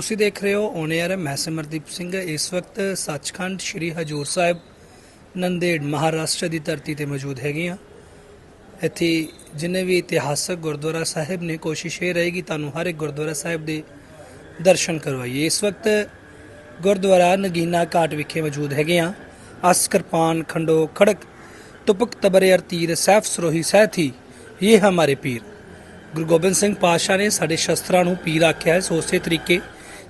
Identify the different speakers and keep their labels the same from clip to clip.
Speaker 1: ਤੁਸੀਂ ਦੇਖ ਰਹੇ ਹੋ ਔਨ 에ਅਰ ਮੈਂ ਸਿਮਰਦੀਪ ਸਿੰਘ। ਇਸ ਵਕਤ ਸੱਚਖੰਡ ਸ੍ਰੀ ਹਜੂਰ ਸਾਹਿਬ ਨੰਦੇੜ ਮਹਾਰਾਸ਼ਟਰ ਦੀ ਧਰਤੀ ਤੇ ਮੌਜੂਦ ਹੈਗੇ ਆ ਇੱਥੇ ਜਿੰਨੇ ਵੀ ਇਤਿਹਾਸਕ ਗੁਰਦੁਆਰਾ ਸਾਹਿਬ ਨੇ, ਕੋਸ਼ਿਸ਼ ਇਹ ਰਹੇਗੀ ਤੁਹਾਨੂੰ ਹਰ ਇੱਕ ਗੁਰਦੁਆਰਾ ਸਾਹਿਬ ਦੇ ਦਰਸ਼ਨ ਕਰਵਾਈਏ। ਇਸ ਵਕਤ ਗੁਰਦੁਆਰਾ ਨਗੀਨਾ ਘਾਟ ਵਿਖੇ ਮੌਜੂਦ ਹੈਗੇ ਆ ਅਸ ਕਿਰਪਾਨ ਖੰਡੋ, ਖੜਕ, ਤੁਪਕ ਤਬਰੇ ਅਰ ਤੀਰ, ਸੈਫ ਸਰੋਹੀ ਸਹਿਥੀ ਇਹ ਹਮਾਰੇ ਪੀਰ। ਗੁਰੂ ਗੋਬਿੰਦ ਸਿੰਘ ਪਾਤਸ਼ਾਹ ਨੇ ਸਾਡੇ ਸ਼ਸਤਰਾਂ ਨੂੰ ਪੀਰ ਆਖਿਆ ਹੈ। ਸੋ ਉਸੇ ਤਰੀਕੇ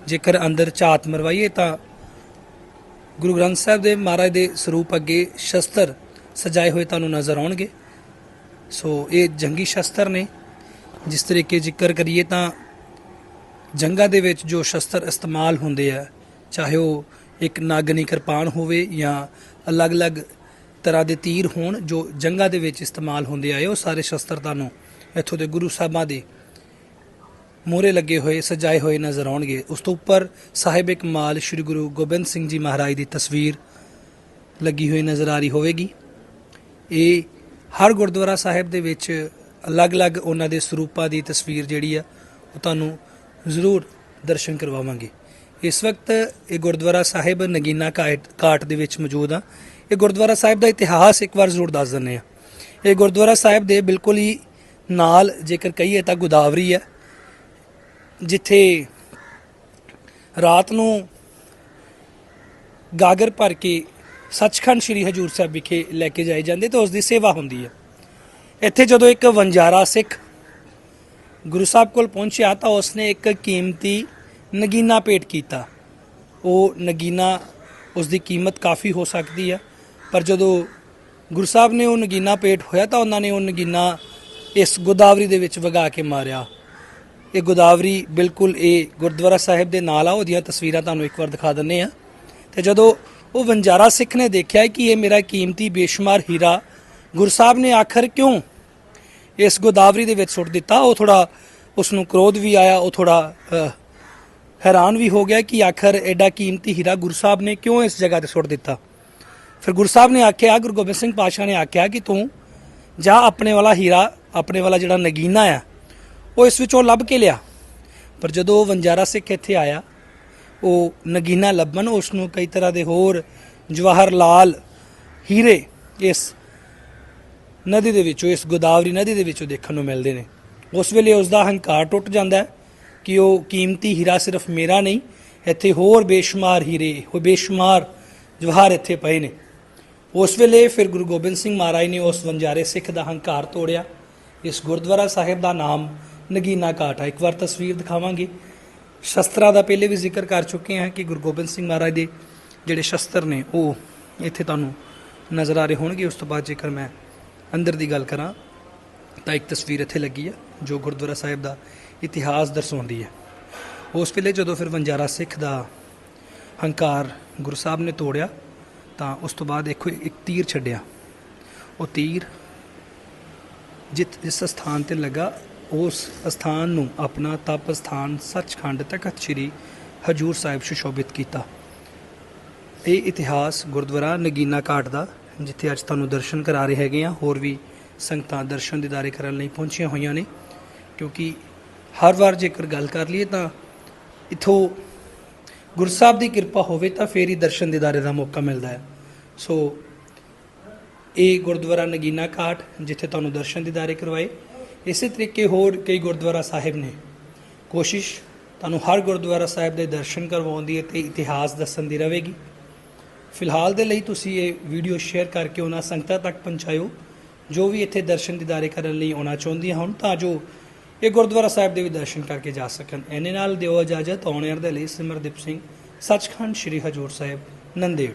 Speaker 1: ਜੇਕਰ ਅੰਦਰ ਝਾਤ ਮਰਵਾਈਏ ਤਾਂ ਗੁਰੂ ਗ੍ਰੰਥ ਸਾਹਿਬ ਦੇ ਮਹਾਰਾਜ ਦੇ ਸਰੂਪ ਅੱਗੇ ਸ਼ਸਤਰ ਸਜਾਏ ਹੋਏ ਤੁਹਾਨੂੰ ਨਜ਼ਰ ਆਉਣਗੇ। ਸੋ ਇਹ ਜੰਗੀ ਸ਼ਸਤਰ ਨੇ। ਜਿਸ ਤਰੀਕੇ ਜ਼ਿਕਰ ਕਰੀਏ ਤਾਂ ਜੰਗਾਂ ਦੇ ਵਿੱਚ ਜੋ ਸ਼ਸਤਰ ਇਸਤੇਮਾਲ ਹੁੰਦੇ ਆ, ਚਾਹੇ ਉਹ ਇੱਕ ਨਾਗਨੀ ਕਿਰਪਾਨ ਹੋਵੇ ਜਾਂ ਅਲੱਗ-ਅਲੱਗ ਤਰ੍ਹਾਂ ਦੇ ਤੀਰ ਹੋਣ ਜੋ ਜੰਗਾਂ ਦੇ ਵਿੱਚ ਇਸਤੇਮਾਲ ਹੁੰਦੇ ਆਏ ਉਹ ਸਾਰੇ ਸ਼ਸਤਰ ਤੁਹਾਨੂੰ ਇੱਥੋਂ ਦੇ ਗੁਰੂ ਸਾਹਿਬਾਂ ਦੇ ਮੋਹਰੇ ਲੱਗੇ ਹੋਏ, ਸਜਾਏ ਹੋਏ ਨਜ਼ਰ ਆਉਣਗੇ। ਉਸ ਤੋਂ ਉੱਪਰ ਸਾਹਿਬ ਕਮਾਲ ਸ੍ਰੀ ਗੁਰੂ ਗੋਬਿੰਦ ਸਿੰਘ ਜੀ ਮਹਾਰਾਜ ਦੀ ਤਸਵੀਰ ਲੱਗੀ ਹੋਈ ਨਜ਼ਰ ਆ ਰਹੀ ਹੋਵੇਗੀ। ਇਹ ਹਰ ਗੁਰਦੁਆਰਾ ਸਾਹਿਬ ਦੇ ਵਿੱਚ ਅਲੱਗ-ਅਲੱਗ ਉਹਨਾਂ ਦੇ ਸਰੂਪਾਂ ਦੀ ਤਸਵੀਰ ਜਿਹੜੀ ਆ, ਉਹ ਤੁਹਾਨੂੰ ਜ਼ਰੂਰ ਦਰਸ਼ਨ ਕਰਵਾਵਾਂਗੇ। ਇਸ ਵਕਤ ਇਹ ਗੁਰਦੁਆਰਾ ਸਾਹਿਬ ਨਗੀਨਾ ਘਾਟ ਘਾਟ ਦੇ ਵਿੱਚ ਮੌਜੂਦ ਆ। ਇਹ ਗੁਰਦੁਆਰਾ ਸਾਹਿਬ ਦਾ ਇਤਿਹਾਸ ਇੱਕ ਵਾਰ ਜ਼ਰੂਰ ਦੱਸ ਦਿੰਨੇ ਆ। ਇਹ ਗੁਰਦੁਆਰਾ ਸਾਹਿਬ ਦੇ ਬਿਲਕੁਲ ਹੀ ਨਾਲ ਜੇਕਰ ਕਹੀਏ ਤਾਂ ਗੋਦਾਵਰੀ ਹੈ ਜਿੱਥੇ ਰਾਤ ਨੂੰ ਗਾਗਰ ਭਰ ਕੇ ਸੱਚਖੰਡ ਸ੍ਰੀ ਹਜੂਰ ਸਾਹਿਬ ਵਿਖੇ ਲੈ ਕੇ ਜਾਏ ਜਾਂਦੇ ਤਾਂ ਉਸ ਦੀ ਸੇਵਾ ਹੁੰਦੀ ਹੈ। ਇੱਥੇ ਜਦੋਂ ਇੱਕ ਵੰਜਾਰਾ ਸਿੱਖ ਗੁਰੂ ਸਾਹਿਬ ਕੋਲ ਪਹੁੰਚਿਆ ਤਾਂ ਉਸਨੇ ਇੱਕ ਕੀਮਤੀ ਨਗੀਨਾ ਭੇਟ ਕੀਤਾ। ਉਹ ਨਗੀਨਾ ਉਸ ਦੀ ਕੀਮਤ ਕਾਫੀ ਹੋ ਸਕਦੀ ਹੈ, ਪਰ ਜਦੋਂ ਗੁਰੂ ਸਾਹਿਬ ਨੇ ਉਹ ਨਗੀਨਾ ਭੇਟ ਹੋਇਆ ਤਾਂ ਉਹਨਾਂ ਨੇ ਉਹ ਨਗੀਨਾ ਇਸ ਗੋਦਾਵਰੀ ਦੇ ਵਿੱਚ ਵਗਾ ਕੇ ਮਾਰਿਆ। ਇਹ ਗੋਦਾਵਰੀ ਬਿਲਕੁਲ ਇਹ ਗੁਰਦੁਆਰਾ ਸਾਹਿਬ ਦੇ ਨਾਲ ਆ, ਉਹਦੀਆਂ ਤਸਵੀਰਾਂ ਤੁਹਾਨੂੰ ਇੱਕ ਵਾਰ ਦਿਖਾ ਦਿੰਨੇ ਆ ਤੇ ਜਦੋਂ ਉਹ ਵੰਜਾਰਾ ਸਿੱਖ ਨੇ ਦੇਖਿਆ ਕਿ ਇਹ ਮੇਰਾ ਕੀਮਤੀ ਬੇਸ਼ੁਮਾਰ ਹੀਰਾ, ਗੁਰੂ ਸਾਹਿਬ ਨੇ ਆਖਰ ਕਿਉਂ ਇਸ ਗੋਦਾਵਰੀ ਦੇ ਵਿੱਚ ਸੁੱਟ ਦਿੱਤਾ? ਉਹ ਥੋੜਾ ਉਸ ਨੂੰ ਕ੍ਰੋਧ ਵੀ ਆਇਆ, ਉਹ ਥੋੜਾ ਹੈਰਾਨ ਵੀ ਹੋ ਗਿਆ ਕਿ ਆਖਰ ਐਡਾ ਕੀਮਤੀ ਹੀਰਾ ਗੁਰੂ ਸਾਹਿਬ ਨੇ ਕਿਉਂ ਇਸ ਜਗ੍ਹਾ ਤੇ ਸੁੱਟ ਦਿੱਤਾ? ਫਿਰ ਗੁਰੂ ਸਾਹਿਬ ਨੇ ਆਖਿਆ, ਗੁਰੂ ਗੋਬਿੰਦ ਸਿੰਘ ਪਾਤਸ਼ਾਹ ਨੇ ਆਖਿਆ ਕਿ ਤੂੰ ਜਾ ਆਪਣੇ ਵਾਲਾ ਹੀਰਾ, ਆਪਣੇ ਵਾਲਾ ਜਿਹੜਾ ਨਗੀਨਾ ਆ ਉਹ ਇਸ ਵਿੱਚੋਂ ਲੱਭ ਕੇ ਲਿਆ। ਪਰ ਜਦੋਂ ਵੰਜਾਰਾ ਸਿੱਖ ਇੱਥੇ ਆਇਆ, ਉਹ ਨਗੀਨਾ ਲੱਭਣ, ਉਸ ਨੂੰ ਕਈ ਤਰ੍ਹਾਂ ਦੇ ਹੋਰ ਜਵਾਹਰ ਲਾਲ ਹੀਰੇ ਇਸ ਨਦੀ ਦੇ ਵਿੱਚੋਂ, ਇਸ ਗੋਦਾਵਰੀ ਨਦੀ ਦੇ ਵਿੱਚੋਂ ਦੇਖਣ ਨੂੰ ਮਿਲਦੇ ਨੇ। ਉਸ ਵੇਲੇ ਉਸ ਦਾ ਹੰਕਾਰ ਟੁੱਟ ਜਾਂਦਾ ਹੈ ਕਿ ਉਹ ਕੀਮਤੀ ਹੀਰਾ ਸਿਰਫ ਮੇਰਾ ਨਹੀਂ, ਇੱਥੇ ਹੋਰ ਬੇਸ਼ੁਮਾਰ ਹੀਰੇ ਹੋ ਬੇਸ਼ੁਮਾਰ ਜਵਾਹਰ ਇੱਥੇ ਪਏ ਨੇ। ਉਸ ਵੇਲੇ ਫਿਰ ਗੁਰੂ ਗੋਬਿੰਦ ਸਿੰਘ ਮਹਾਰਾਜ ਨੇ ਉਸ ਵੰਜਾਰੇ ਸਿੱਖ ਦਾ ਹੰਕਾਰ ਤੋੜਿਆ। ਇਸ ਗੁਰਦੁਆਰਾ ਸਾਹਿਬ ਦਾ ਨਾਮ ਨਗੀਨਾ ਘਾਟ ਆ। ਇੱਕ ਵਾਰ ਤਸਵੀਰ ਦਿਖਾਵਾਂਗੇ। ਸ਼ਸਤਰਾਂ ਦਾ ਪਹਿਲੇ ਵੀ ਜ਼ਿਕਰ ਕਰ ਚੁੱਕੇ ਹਾਂ ਕਿ ਗੁਰੂ ਗੋਬਿੰਦ ਸਿੰਘ ਮਹਾਰਾਜ ਦੇ ਜਿਹੜੇ ਸ਼ਸਤਰ ਨੇ, ਉਹ ਇੱਥੇ ਤੁਹਾਨੂੰ ਨਜ਼ਰ ਆ ਰਹੇ ਹੋਣਗੇ। ਉਸ ਤੋਂ ਬਾਅਦ ਜੇਕਰ ਮੈਂ ਅੰਦਰ ਦੀ ਗੱਲ ਕਰਾਂ, ਤਾਂ ਇੱਕ ਤਸਵੀਰ ਇੱਥੇ ਲੱਗੀ ਆ, ਜੋ ਗੁਰਦੁਆਰਾ ਸਾਹਿਬ ਦਾ ਇਤਿਹਾਸ ਦਰਸਾਉਂਦੀ ਹੈ। ਉਸ ਵੇਲੇ ਜਦੋਂ ਫਿਰ ਵੰਜਾਰਾ ਸਿੱਖ ਦਾ ਹੰਕਾਰ ਗੁਰੂ ਸਾਹਿਬ ਨੇ ਤੋੜਿਆ, ਤਾਂ ਉਸ ਤੋਂ ਬਾਅਦ ਦੇਖੋ ਇੱਕ ਤੀਰ ਛੱਡਿਆ। ਉਹ ਤੀਰ ਜਿਤ, ਜਿਸ ਸਥਾਨ ਤੇ ਲੱਗਾ ਉਸ ਸਥਾਨ ਨੂੰ ਆਪਣਾ ਤਪ ਸਥਾਨ ਸੱਚਖੰਡ ਤਖਤ ਸ੍ਰੀ ਹਜੂਰ ਸਾਹਿਬ ਸੁਸ਼ੋਭਿਤ ਕੀਤਾ। ਇਹ ਇਤਿਹਾਸ ਗੁਰਦੁਆਰਾ ਨਗੀਨਾ ਘਾਟ ਦਾ, ਜਿੱਥੇ ਅੱਜ ਤੁਹਾਨੂੰ ਦਰਸ਼ਨ ਕਰਾ ਰਹੇ ਹੈਗੇ ਆ ਹੋਰ ਵੀ ਸੰਗਤਾਂ ਦਰਸ਼ਨ ਦਿਦਾਰੇ ਕਰਨ ਲਈ ਪਹੁੰਚੀਆਂ ਹੋਈਆਂ ਨੇ, ਕਿਉਂਕਿ ਹਰ ਵਾਰ ਜੇਕਰ ਗੱਲ ਕਰ ਲਈਏ ਤਾਂ ਇਥੋਂ ਗੁਰਸਾਹਿਬ ਦੀ ਕਿਰਪਾ ਹੋਵੇ ਤਾਂ ਫੇਰ ਹੀ ਦਰਸ਼ਨ ਦਿਦਾਰੇ ਦਾ ਮੌਕਾ ਮਿਲਦਾ ਹੈ। ਸੋ, ਇਹ ਗੁਰਦੁਆਰਾ ਨਗੀਨਾ ਘਾਟ, ਜਿੱਥੇ ਤੁਹਾਨੂੰ ਦਰਸ਼ਨ ਦਿਦਾਰੇ ਕਰਵਾਏ। ਇਸੇ ਤਰੀਕੇ ਹੋਰ ਕਈ ਗੁਰਦੁਆਰਾ ਸਾਹਿਬ ਨੇ। ਕੋਸ਼ਿਸ਼ ਤੁਹਾਨੂੰ ਹਰ ਗੁਰਦੁਆਰਾ ਸਾਹਿਬ ਦੇ ਦਰਸ਼ਨ ਕਰਵਾਉਣ ਦੀ ਤੇ ਇਤਿਹਾਸ ਦੱਸਣ ਦੀ ਰਹੇਗੀ। ਫਿਲਹਾਲ ਦੇ ਲਈ ਤੁਸੀਂ ਇਹ ਵੀਡੀਓ ਸ਼ੇਅਰ ਕਰਕੇ ਉਹਨਾਂ ਸੰਗਤਾਂ ਤੱਕ ਪਹੁੰਚਾਇਓ, ਜੋ ਵੀ ਇੱਥੇ ਦਰਸ਼ਨ ਦਿਦਾਰੇ ਕਰਨ ਲਈ ਆਉਣਾ ਚਾਹੁੰਦੀਆਂ ਹੋਣ, ਤਾਂ ਜੋ ਇਹ ਗੁਰਦੁਆਰਾ ਸਾਹਿਬ ਦੇ ਵੀ ਦਰਸ਼ਨ ਕਰਕੇ ਜਾ ਸਕਣ। ਇਹਨੇ ਨਾਲ ਦਿਓ ਇਜਾਜ਼ਤ, ਆਉਣ ਦੇ ਲਈ ਸਿਮਰਦੀਪ ਸਿੰਘ, ਸੱਚਖੰਡ ਸ੍ਰੀ ਹਜੂਰ ਸਾਹਿਬ, ਨੰਦੇੜ।